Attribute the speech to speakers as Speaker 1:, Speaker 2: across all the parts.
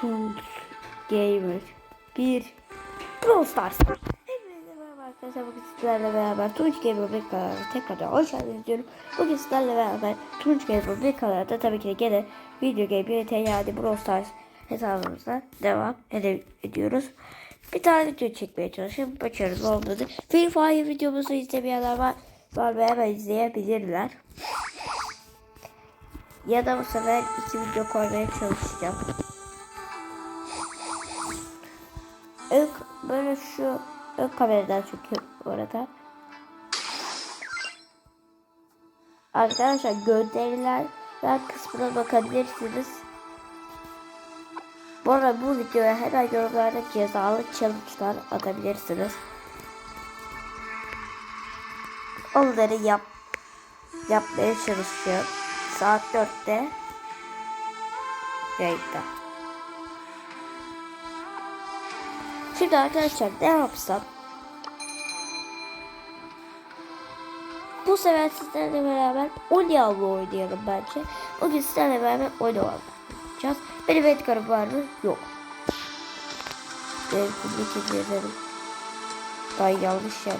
Speaker 1: Tunç Gamer 1 Brawl Stars. Arkadaşlar. Bugün sizlerle beraber Tunç Gamer 1 kanalına tekrardan hoş geldiniz diyorum. Bugün sizlerle beraber Tunç Gamer 1 kanalında tabii ki de gene video game YT yani Brawl Stars hesabımıza devam ede- ediyoruz. Bir tane video çekmeye çalışıyorum. Başarılı olmadı. Free Fire videomuzu izlemeyenler var. Var ve hemen izleyebilirler. Ya da bu sefer iki video koymaya çalışacağım. Ön, böyle şu ön kameradan çekiyorum bu arada. Arkadaşlar gönderiler kısmına bakabilirsiniz. Bu arada bu videoya hemen yorumlarda cezalı challenge'lar atabilirsiniz. Onları yap yapmaya çalışıyorum. Saat 4'te yayında. Şimdi arkadaşlar ne yapsam? Bu sefer sizlerle beraber Olyav'la oynayalım bence. Bugün sizlerle beraber Olyav'la oynayacağız. Benim Edgar'ım var mı? Yok. Benim kimlik izleyelim. Ben yanlış yer.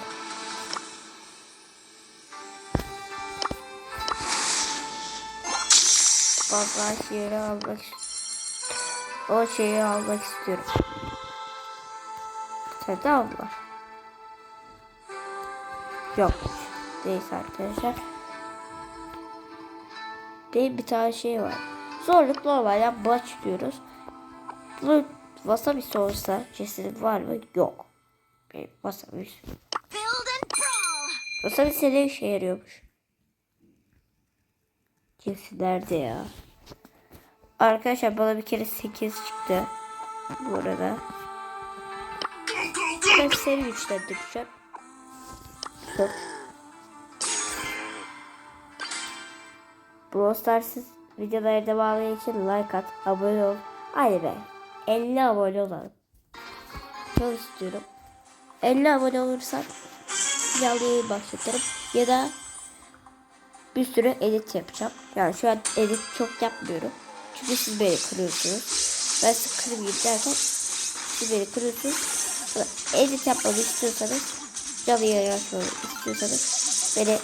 Speaker 1: Vallahi şeyi almak o şeyi almak istiyorum. Sen de al var. Yok. Neyse arkadaşlar. Benim bir tane şey var. Zorluk normalden başlıyoruz. Bu wasabi olsa cesedim var mı? Yok. Benim wasabi. Wasabi size işe yarıyormuş. Kesin nerede ya? Arkadaşlar bana bir kere 8 çıktı. Bu arada. Ben seri güçlendireceğim. Yok. Brawl Stars'ız videoları devamı için like at, abone ol. Haydi be. 50 abone olalım. Çok istiyorum. 50 abone olursak canlı yayın başlatırım. Ya da bir sürü edit yapacağım. Yani şu an edit çok yapmıyorum. Çünkü siz beni kırıyorsunuz. Ben sizi kırmayayım derken siz beni kırıyorsunuz. Edit yapmamı istiyorsanız canlı yayın istiyorsanız beni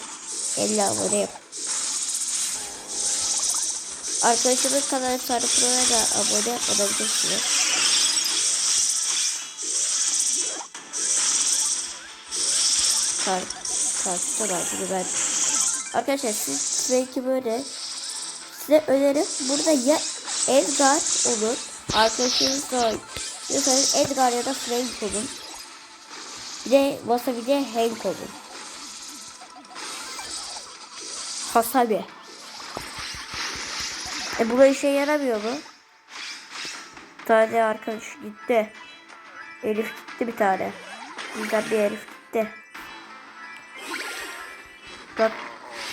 Speaker 1: 50 abone yapın. Arkadaşımın kanalı Sarı Pro'ya da abone olabilirsiniz. Kar, karşıda var bunu ben. Arkadaşlar siz belki böyle size önerim burada ya Edgar olur. Arkadaşınız da diyorsanız Edgar ya da Frank olun. Bir de Wasabi de Hank olun. Wasabi. E bu da işe yaramıyor mu? Bir tane arkadaş gitti. Elif gitti bir tane. Bizden bir Elif gitti. Bak.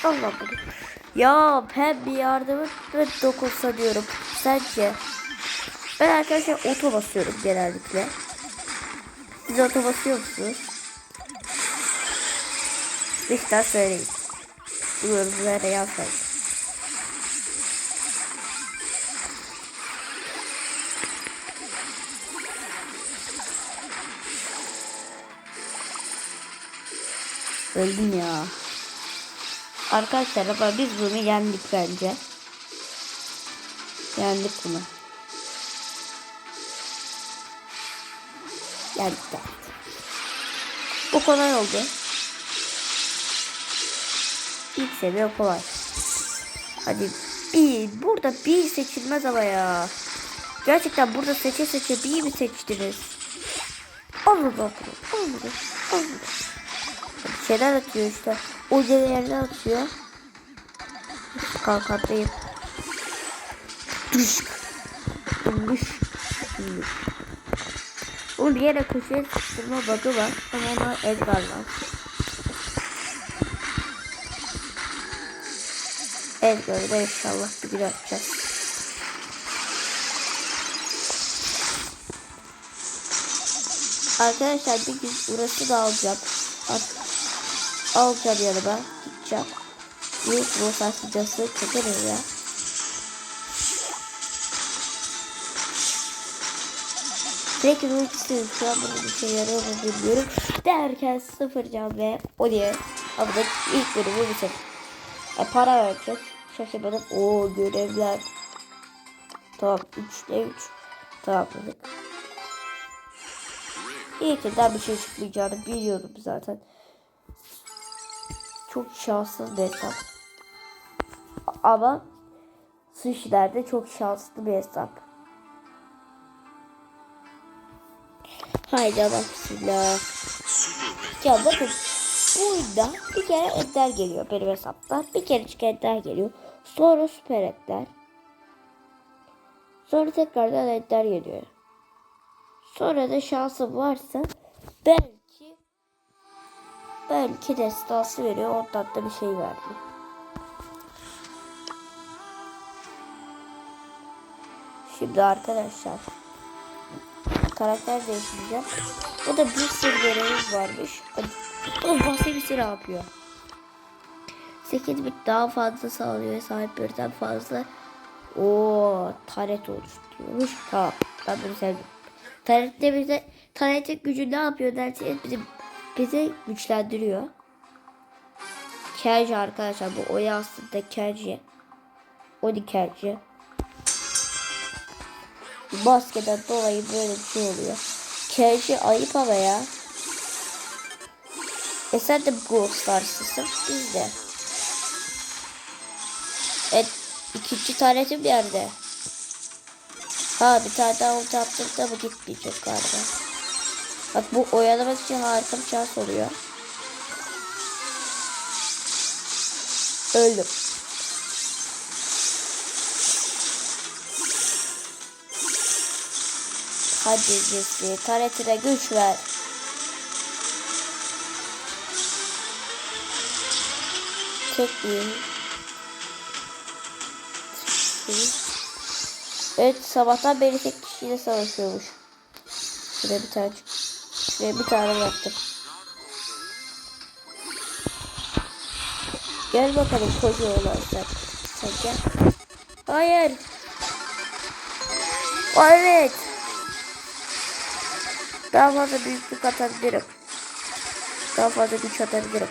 Speaker 1: Allah bunu. Ya hem bir yardımı dokunsa diyorum. Sence? Ben arkadaşlar oto basıyorum genellikle. Siz oto basıyor musunuz? Lütfen söyleyin. Bu yorumlara yazmayın. Öldüm ya. Arkadaşlar ama biz bunu yendik bence. Yendik bunu. Evet. Bu kolay oldu. İlk seviye kolay. Hadi bir burada bir seçilmez ama ya. Gerçekten burada seçe seçe bir mi seçtiniz? Allah Allah Allah Allah. Bir şeyler atıyor işte. O yerden atıyor. Kalkatayım. Düş. Düş. Düş. O bir yere köşeye sıkıştırma bug'ı var. Ama ona Edgar var. Edgar'ı da inşallah bir gün atacağız. Arkadaşlar bir gün burası da alacağım. Alacağım yanıma. Gideceğim. Bir bu sarsıcası çekeriz ya. Peki ultisi şu an bunun işe yarıyor mu bilmiyorum. Derken sıfır can ve o diye abone ilk bölümü bitir. E, para verecek. Şaşırmadım. Oo görevler. Tamam 3'te 3. Tamamladık. İyi ki daha bir şey çıkmayacağını biliyordum zaten. Çok şanssız bir hesap. Ama Sushi'lerde çok şanslı bir hesap. Haydi Allah bismillah. Ya bakın burada bir kere ender geliyor benim hesapta. Bir kere ender geliyor. Sonra süper ender. Sonra tekrardan ender geliyor. Sonra da şansım varsa belki belki destansı veriyor. Ondan da bir şey verdi. Şimdi arkadaşlar karakter değiştireceğim. Bu da bir sürü görevimiz varmış. Oğlum bahse ne yapıyor? 8 bit daha fazla sağlıyor sahip birden fazla. O taret oluşturuyormuş. Tamam ben bunu sevdim. Tarette bize taretin gücü ne yapıyor derseniz bizi, bizi güçlendiriyor. Kenji arkadaşlar bu oya aslında Kenji. Oni Kenji. Maskeden dolayı böyle bir şey oluyor. Kenji ayıp ama ya. E sen de Brawl Stars'ısın. Biz de. Evet. ikinci tanetim yerde. Ha bir tane daha ulti attığımda bu gitmeyecek galiba. Bak bu oyalamak için harika bir şans oluyor. Öldüm. Hadi Jesse, taretine güç ver. Tek bir. Evet sabahtan beri tek kişiyle savaşıyormuş. Şuraya bir tane Şuraya bir tane yaptım. Gel bakalım koca oğlan sen. Sen. Hayır. Evet. Daha fazla büyüklük atabilirim. Daha fazla güç atabilirim.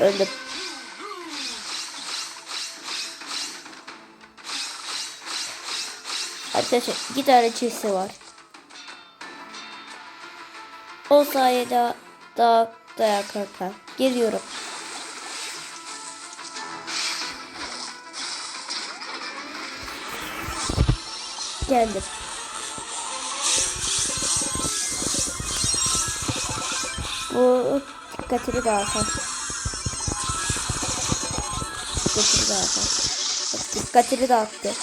Speaker 1: Öldüm. Arkadaşlar iki tane çiftsi var. O sayede daha dayak kalkar. Geliyorum. Geldim. Bu dikkatini dağıtar. Dikkatini dağıtar. Bak, dağıttı.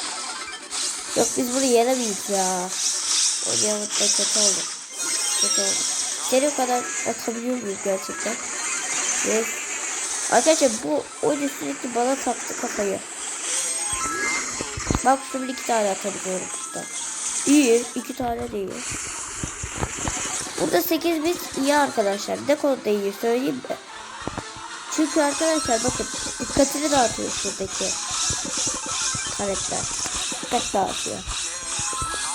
Speaker 1: Yok biz bunu yenemeyiz ya. Oynayamadık da kötü oldu. Kötü oldu. Seni kadar atabiliyor muyuz gerçekten? Evet. Arkadaşlar bu oyun sürekli bana taktı kafayı. Bak şimdi iki tane atabiliyorum. İyi. iki tane değil. Burada 8 bit iyi arkadaşlar. Ne konuda iyi söyleyeyim? Çünkü arkadaşlar bakın dikkatini dağıtıyor şuradaki karakter. Dikkat dağıtıyor.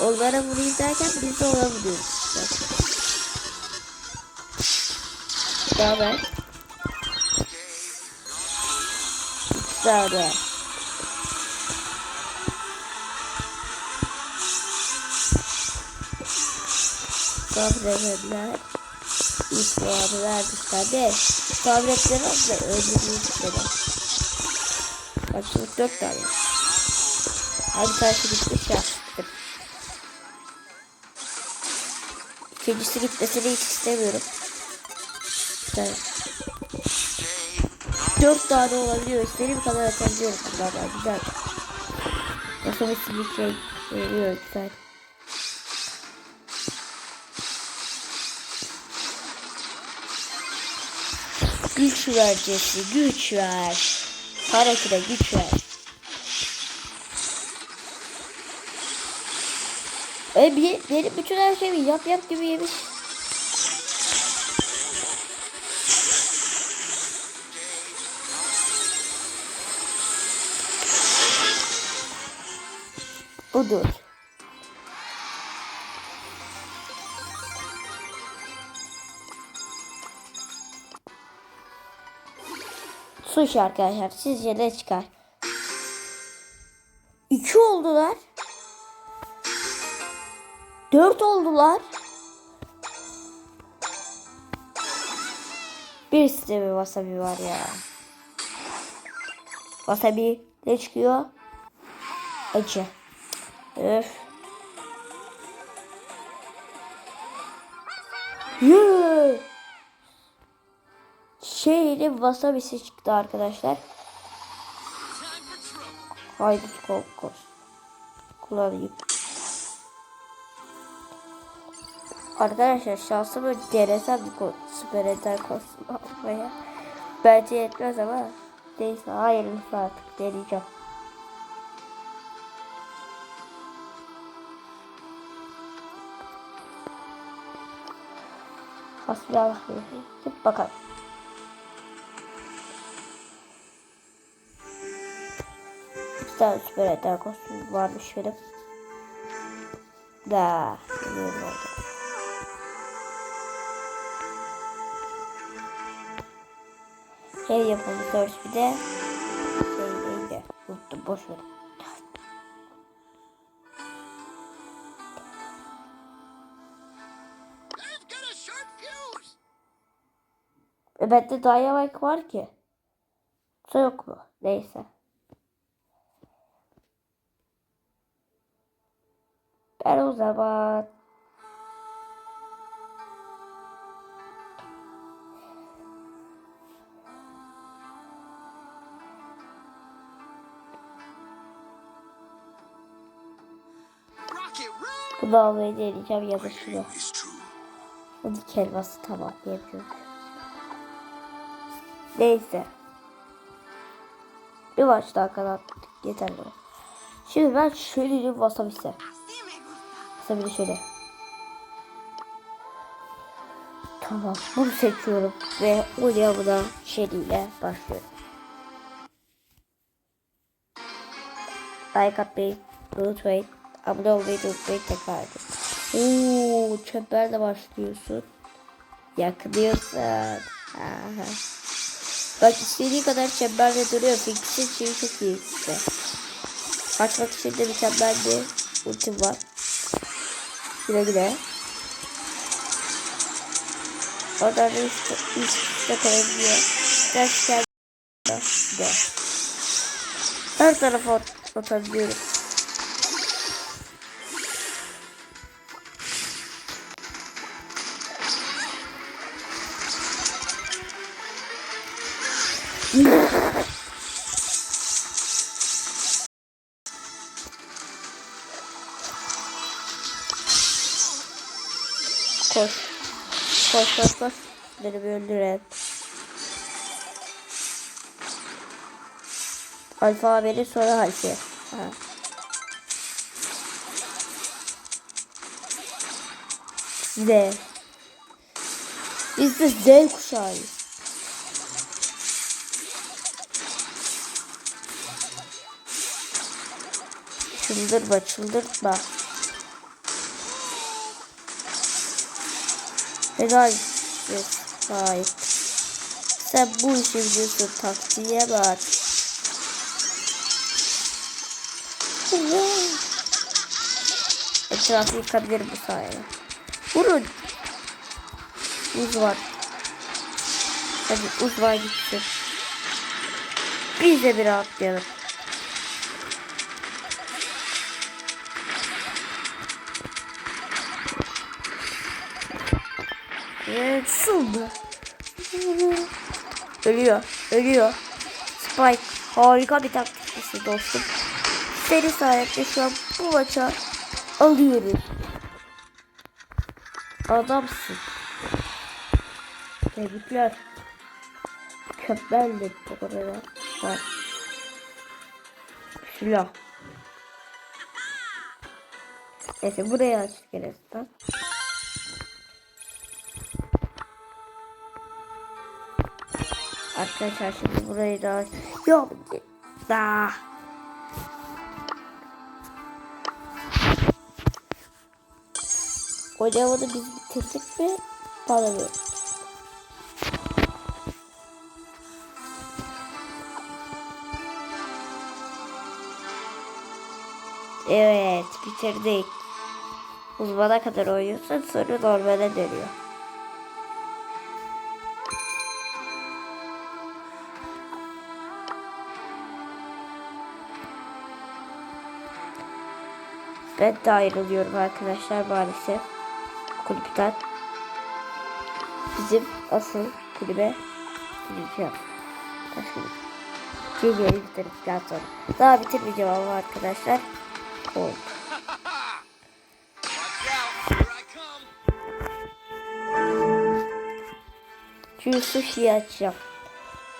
Speaker 1: Onlara vurayım derken biz de ona vuruyoruz işte. Ne haber? İki tane. Sabredenler ilk vermişler de sabretleri aslında öldürmeyi istedi. Bak şimdi dört tane. Abi tanesi gitmiş ya. İkincisi gitmesini hiç istemiyorum. Güzel. Dört tane olabiliyor. İstediğim kadar atabiliyorum bunlardan. Güzel. Nasıl bir şey veriyor güzel. Güç ver Jesse, güç ver. Harekete güç ver. E bir, benim bütün her şeyi yap yap gibi yemiş. Budur. Sushi arkadaşlar. Sizce ne çıkar? İki oldular. Dört oldular. Bir sistemi wasabi var ya. Wasabi ne çıkıyor? Acı. Öf. Yee. Şeyli wasabisi çıktı arkadaşlar. Haydi kokos. Kullanayım. Arkadaşlar şansımı denesem süper enter kostüm almaya. Bence yetmez ama neyse hayırlısı artık deneyeceğim. Hasbihal Git bakalım. Bir tane süper kostüm varmış benim. Da. Biliyorum orada. Şey yapalım search bir de. Şey neydi? Unuttum boş ver. E bende Dynamite var ki. Su yok mu? Neyse. Ben o zaman
Speaker 2: roll.
Speaker 1: bunu almayı deneyeceğim ya da şunu. Hadi kelması tamam yapıyorum. Neyse. Bir maç daha kanattık. Yeter bana. Şimdi ben şöyle bir wasabi'se.
Speaker 2: Así gusta.
Speaker 1: Wasabi'yi şöyle. Tamam. Bunu seçiyorum. Ve oraya buna şeriyle başlıyorum. Like atmayı unutmayın. Abone olmayı unutmayın tekrar edin. Oo, çemberle başlıyorsun. Yakınıyorsun. Aha. Bak istediği kadar çemberde duruyor. Fix'in şeyi çok iyi işte. Kaçmak için de mükemmel bir ultim var. Güle güle. Oradan da üst, üst üste koyabiliyor. Gerçekten de. Her tarafa at- Koş koş. Beni bir öldüren. Alfa haberi sonra harfi. Ha. Z. Biz de Z kuşağıyız. Çıldırma çıldırtma. Helal ve sahip. Sen bu işi biliyorsun taktiğe bak. Etrafı yıkabilirim bu sayede. Vurun. Uz var. Hadi uz var gitsin. Biz de bir rahatlayalım. Evet, şurada. Ölüyor, ölüyor. Spike harika bir taktikçisi dostum. Seri sayesinde şu an bu maça alıyoruz. Adamsın. Tebrikler. Mükemmeldi bu arada. Bak. Silah. Neyse buraya açtık en. arkadaşlar şimdi burayı da yok da o cevabı biz bitirdik mi para veriyoruz. Evet bitirdik. Uzmana kadar oynuyorsan sonra normale dönüyor. Ben de ayrılıyorum arkadaşlar maalesef. Kulüpten. Bizim asıl kulübe gideceğim. Başka bir Geceyi bitirdikten sonra. Daha bitirmeyeceğim ama arkadaşlar. Oldu. Çünkü sushi'yi açacağım.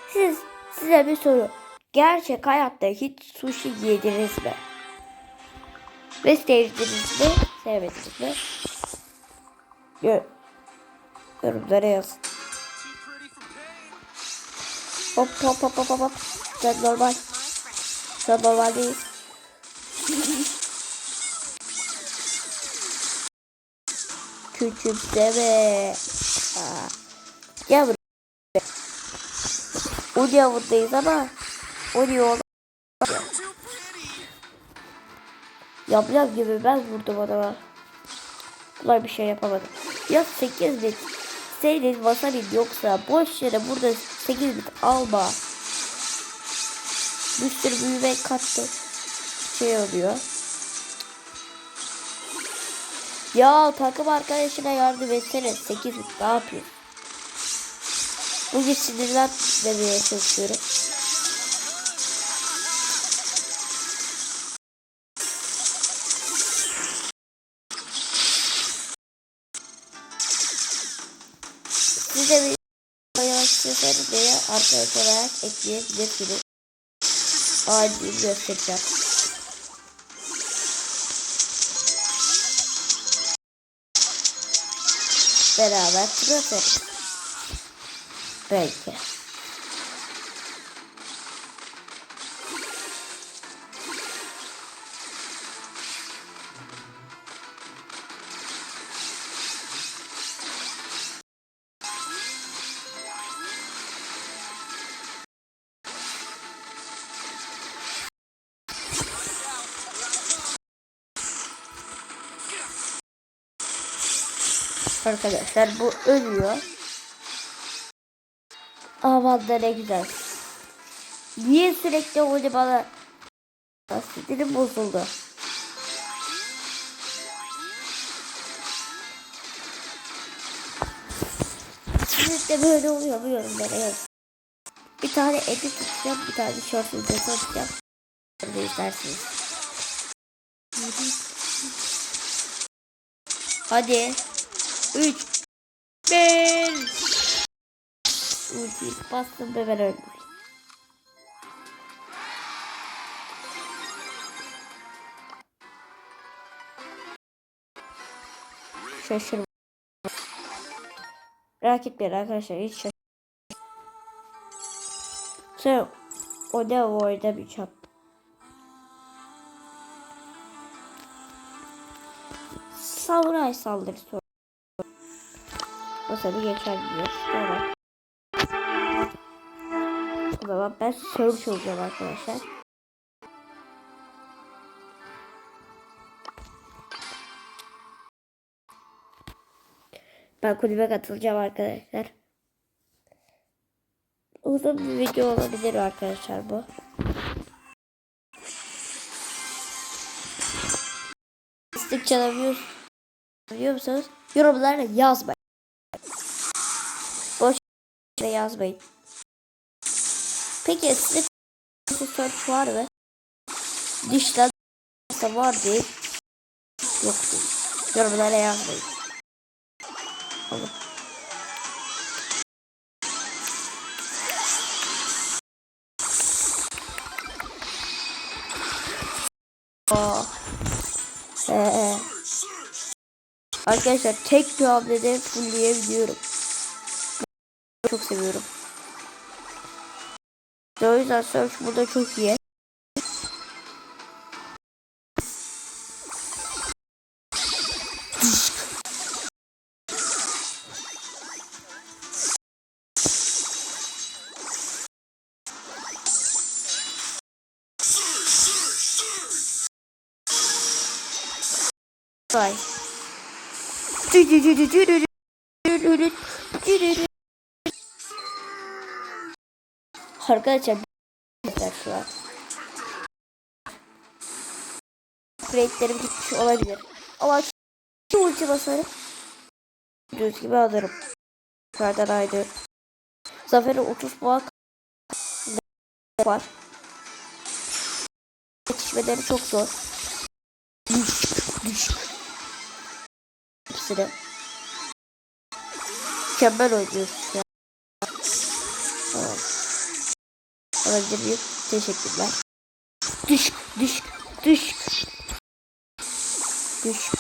Speaker 1: Siz, size bir soru. Gerçek hayatta hiç sushi yediniz mi? Ve sevdiniz mi? Sevmediniz mi? Yor yorumlara yazın. Hop hop hop hop hop hop. Sen normal. Sen normal değil. Küçümseme. Aa. Gel buraya. Uni avındayız ama Uni oğlum. Yamyam gibi ben vurdum adama. Bunlar bir şey yapamadım. Ya 8 bit. Senin wasabi yoksa boş yere burada 8 bit alma. Bir büyüme kattı. Şey oluyor. Ya takım arkadaşına yardım etsene. 8 bit ne yapıyorsun? Bugün sinirlenmemeye çalışıyorum. Size bir oynamak istiyorsanız beni arkadaş olarak ekleyebilirsiniz. Acil göstereceğim. Beraber çıkarız. Belki. Arkadaşlar bu ölüyor. Aman ne güzel. Niye sürekli onu bana Sinirim bozuldu. Sürekli böyle oluyor bu yorumlara yaz. Bir tane edit tutacağım, bir tane short videosu atacağım. Orada izlersiniz. Hadi. 3 1 Ultiyi bastım ve ben öldüm. Şaşırma. Etmeyin arkadaşlar hiç şaşırma. Sen o ne o oyda bir çap. Samuray saldırısı. Tabi geçer diyor. Tamam. O zaman ben search olacağım arkadaşlar. Ben kulübe katılacağım arkadaşlar. Uzun bir video olabilir arkadaşlar bu. İstek çalabiliyor biliyor musunuz? Yorumlara yazmayın. Yere yazmayın. Peki sizde search var mı? Dişler var değil. Yok değil. Yorumlara yazmayın. Olur. Aa. Ee, arkadaşlar tek bir hamlede fullleyebiliyorum. Çok seviyorum. O yüzden search burada çok iyi. Arkadaşlar şu an. Crate'lerim gitmiş olabilir. Ama şu ulti basarım. Düz gibi alırım. Yukarıdan aynı. Zafer'e 30 puan var. Yetişmeleri çok zor. Düşük, düşük. Hepsini. Mükemmel oynuyorsun ya. Alabilir miyim? Teşekkürler. Düşük, düşük, düşük. Düşük.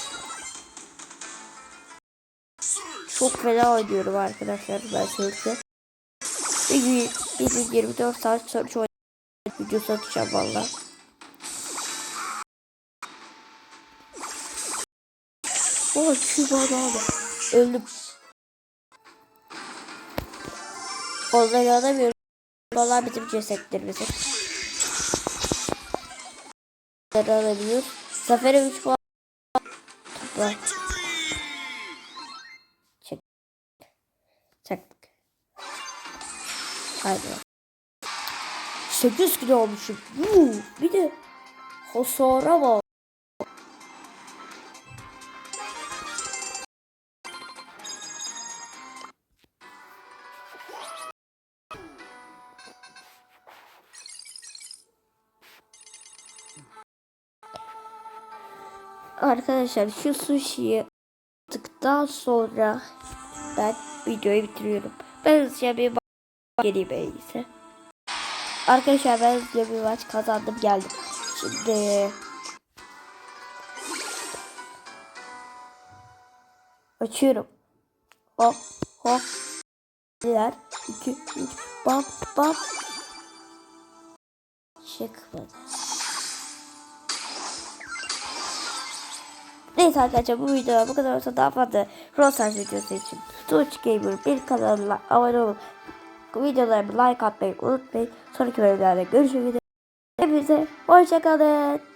Speaker 1: Çok fena oynuyorum arkadaşlar ben sürekli. Bir gün, bir gün 24 saat sonra şu video satacağım valla. Oh şu bana Öldüm. Onları alamıyorum. Valla bizim cesetlerimizi. Onları alabiliyor. Zafer'e 3 puan. Topla. Çek. Çaktık. Haydi. 8 kilo olmuşum. Yuh, bir de hasara bak. Arkadaşlar şu sushi'yi tıktan sonra ben videoyu bitiriyorum. Ben hızlıca bir en iyisi. Arkadaşlar ben hızlıca bir maç kazandım geldim. Şimdi açıyorum. Hop hop. Diğer 2 3 bam bam. Çıkmadı. Neyse arkadaşlar bu video bu kadar olsa daha fazla Rosas videosu için Twitch Gamer bir kanalına abone olun. Videolarımı like atmayı unutmayın. Sonraki bölümlerde görüşmek üzere. Hepinize hoşçakalın.